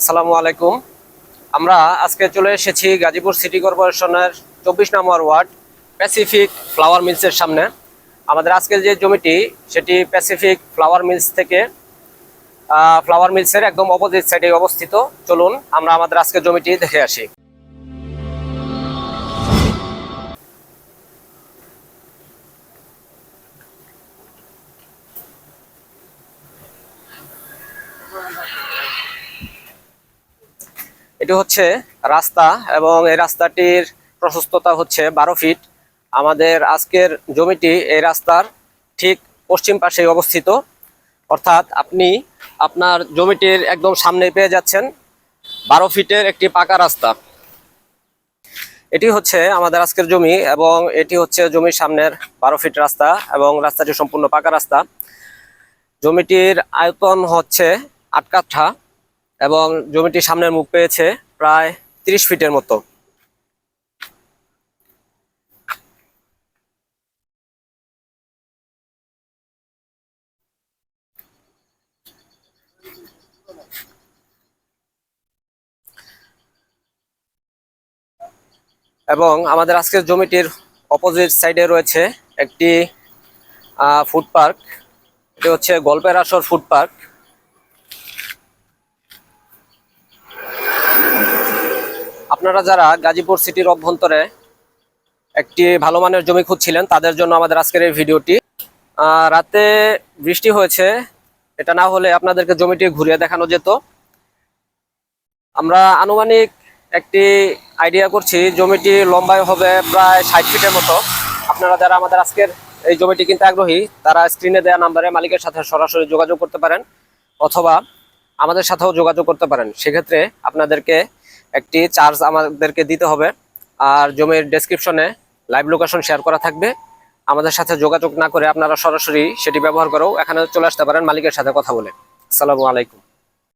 আসসালামু আলাইকুম। আমরা আজকে চলে এসেছি গাজীপুর সিটি কর্পোরেশনের চব্বিশ নম্বর ওয়ার্ড প্যাসিফিক ফ্লাওয়ার মিলসের সামনে। আমাদের আজকের যে জমিটি, সেটি প্যাসিফিক ফ্লাওয়ার মিলস থেকে ফ্লাওয়ার মিলসের একদম অপোজিট সাইডে অবস্থিত। চলুন, আমরা আমাদের আজকের জমিটি দেখে আসি। এটি হচ্ছে রাস্তা এবং এই রাস্তাটির প্রশস্ততা হচ্ছে বারো ফিট। আমাদের আজকের জমিটি এই রাস্তার ঠিক পশ্চিম পাশে অবস্থিত। অর্থাৎ আপনি আপনার জমিটির একদম সামনে পেয়ে যাচ্ছেন বারো ফিটের একটি পাকা রাস্তা। এটি হচ্ছে আমাদের আজকের জমি এবং এটি হচ্ছে জমির সামনের বারো ফিট রাস্তা এবং রাস্তাটি সম্পূর্ণ পাকা রাস্তা। জমিটির আয়তন হচ্ছে আট কাঠা। এবং জমিটি সামনের মুখ পেয়েছে প্রায় তিরিশ ফিটের মতো। এবং আমাদের আজকের জমিটির অপোজিট সাইডে রয়েছে একটি ফুড পার্ক এটি হচ্ছে গল্পের আসর ফুড পার্ক আপনারা যারা গাজীপুর সিটির অভ্যন্তরে একটি ভালো মানের জমি খুঁজছিলেন, তাদের জন্য আমাদের আজকের এই ভিডিওটি। রাতে বৃষ্টি হয়েছে, এটা না হলে আপনাদেরকে জমিটি ঘুরিয়ে দেখানো যেত। আমরা আনুমানিক একটি আইডিয়া করছি, জমিটি লম্বায় হবে প্রায় ষাট ফিটের মতো। আপনারা যারা আমাদের আজকের এই জমিটি কিনতে আগ্রহী, তারা স্ক্রিনে দেওয়া নাম্বারে মালিকের সাথে সরাসরি যোগাযোগ করতে পারেন, অথবা আমাদের সাথেও যোগাযোগ করতে পারেন। সেক্ষেত্রে আপনাদেরকে একটি চার্জ আমাদেরকে দিতে হবে। আর জমির ডেসক্রিপশনে লাইভ লোকেশন শেয়ার করা থাকবে। আমাদের সাথে যোগাযোগ না করে আপনারা সরাসরি সেটি ব্যবহার করেও এখানে চলে আসতে পারেন, মালিকের সাথে কথা বলে। আসসালামু আলাইকুম।